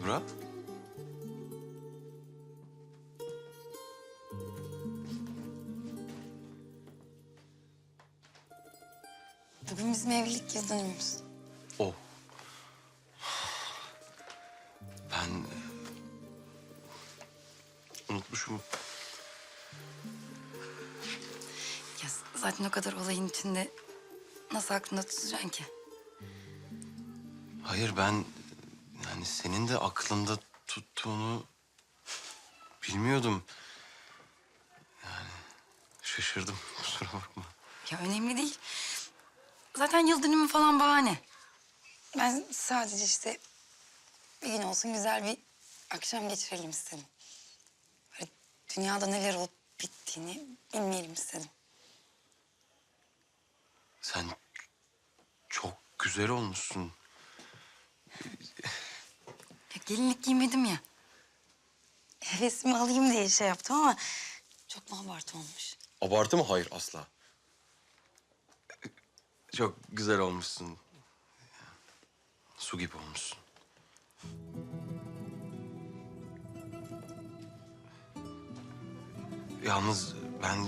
Kübra? Bugün bizim evlilik yıl dönümümüz. O. Ben... e, Unutmuşum. Ya zaten o kadar olayın içinde nasıl aklında tutacaksın ki? Hayır ben... Yani senin de aklında tuttuğunu bilmiyordum. Yani şaşırdım kusura bakma. Ya önemli değil. Zaten yıl dönümü falan bahane. Ben sadece işte bir gün olsun güzel bir akşam geçirelim istedim. Böyle dünyada neler olup bittiğini bilmeyelim istedim. Sen çok güzel olmuşsun. Gelinlik giymedim ya. Hevesimi alayım diye şey yaptım ama çok mu abartı olmuş? Abartı mı? Hayır asla. Çok güzel olmuşsun. Su gibi olmuşsun. Yalnız ben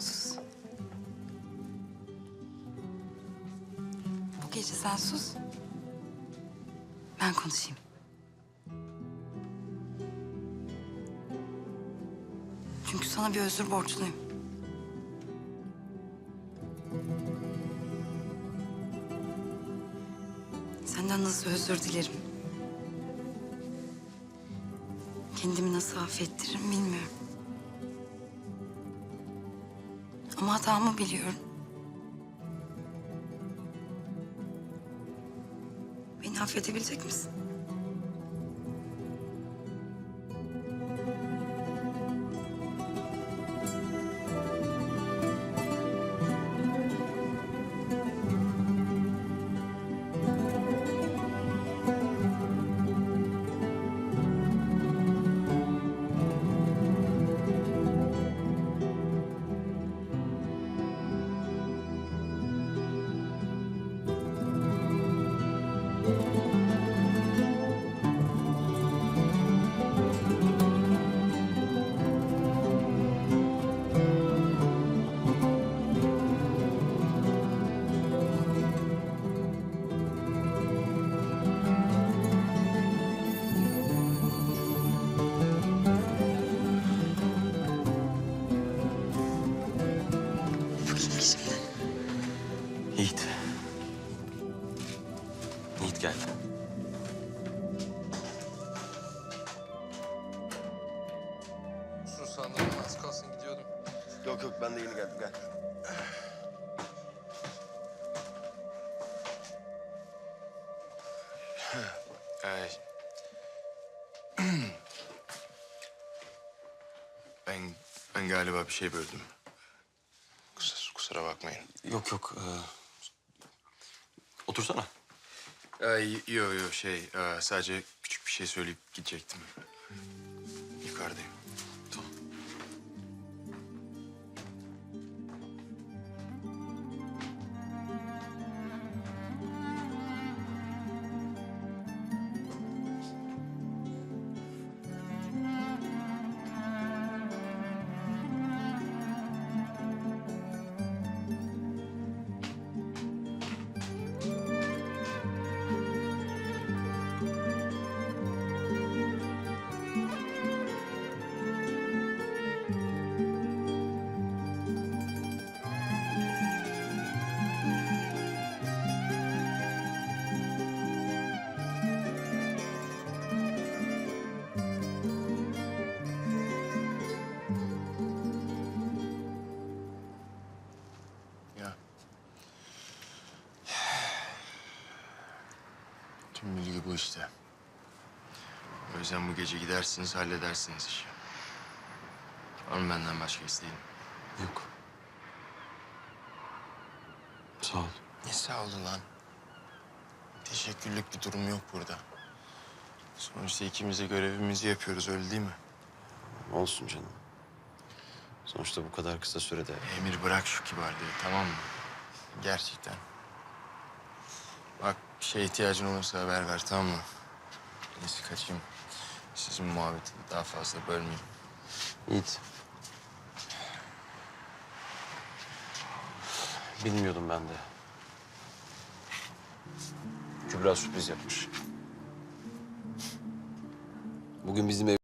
Sus. Bu gece sen sus. Ben konuşayım. Çünkü sana bir özür borçluyum. Senden nasıl özür dilerim. Kendimi nasıl affettiririm bilmiyorum. Ama hatamı biliyorum. Beni affedebilecek misin? Sus sandım az kalsın gidiyordum. Yok yok ben de yeni geldim gel. Ay. ben ben galiba bir şey böldüm. Kusura, kusura bakmayın. Yok yok. ee, Otursana. Ay, yo yo şey e, sadece küçük bir şey söyleyip gidecektim. Yukarıdayım. Bu işte. O yüzden bu gece gidersiniz, halledersiniz işi. Var mı benden başka isteğin? Yok. Sağ ol. Ne sağ olun lan. Teşekkürlük bir durum yok burada. Sonuçta ikimiz de görevimizi yapıyoruz, öyle değil mi? Olsun canım. Sonuçta bu kadar kısa sürede Emir bırak şu kibarlığı, tamam mı? Gerçekten. Bak bir şeye ihtiyacın olursa haber ver, tamam mı? Neyse kaçayım. Sizin muhabbeti daha fazla bölmeyeyim. Yiğit. Bilmiyordum ben de. Kübra sürpriz yapmış. Bugün bizim ev...